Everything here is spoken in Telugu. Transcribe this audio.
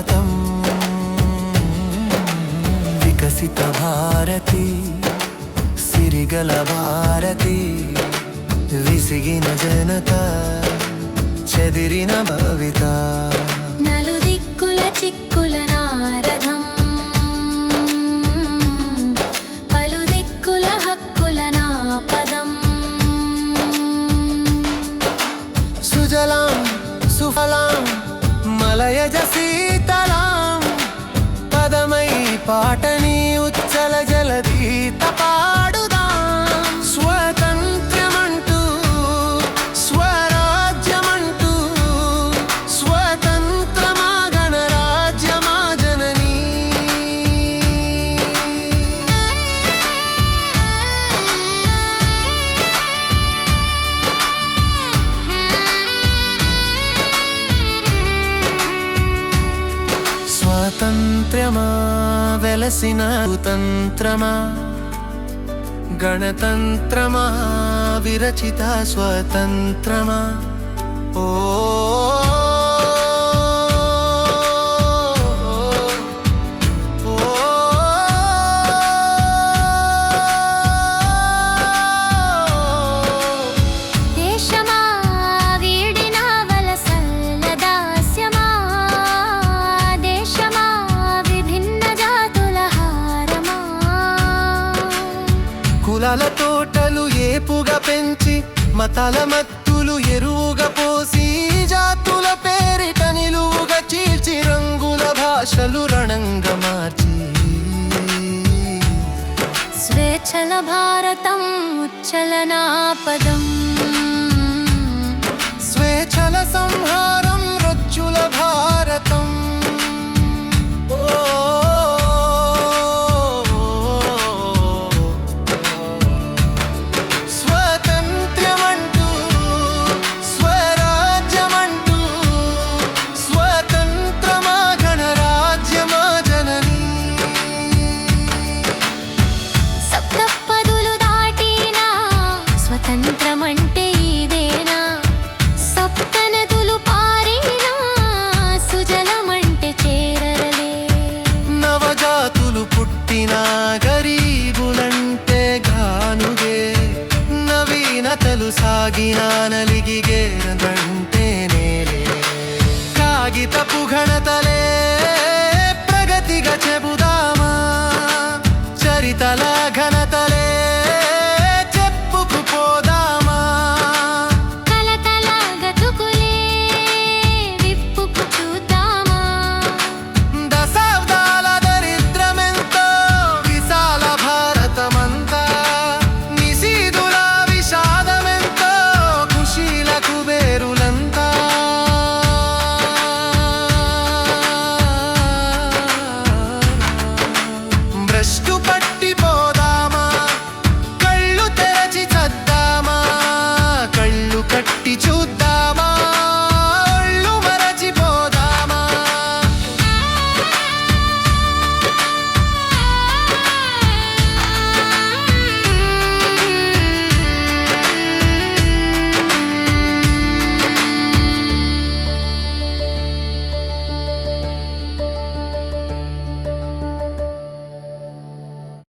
भारतं विकसितभारती सिरिगलभारती విసిగిన జనత చెదిరిన భవిత. నలుదిక్కుల చిక్కుల నారథం పలుదిక్కుల హక్కుల నాపదం. సుజలాం సుఫలాం మలయజ శీతలాం పదమై పాటని స్వాతంత్ర్యమా వెలసిన కుతంత్రమా గణతంత్రమా విరచిత స్వతంత్రమా ఓ ఓ, కులాల తోటలు ఏపుగా పెంచి మతాల మత్తులు ఎరువుగా పోసి జాతుల పేరిట నిలువుగా చీల్చి రంగుల భాషలు రణంగా మార్చి. స్వేచ్ఛల భారతం ఉచ్చలనాపదం. ಕಾಗಿ ನಾನಲಿಗೆ ಗಂಟೆ ನೇಲೆ ಕಾಗಿತಪು ಘಣತಲೆ ಪ್ರಗತಿಗ ಚೆಬುದಾಮ ಚರಿತಲ ಘನ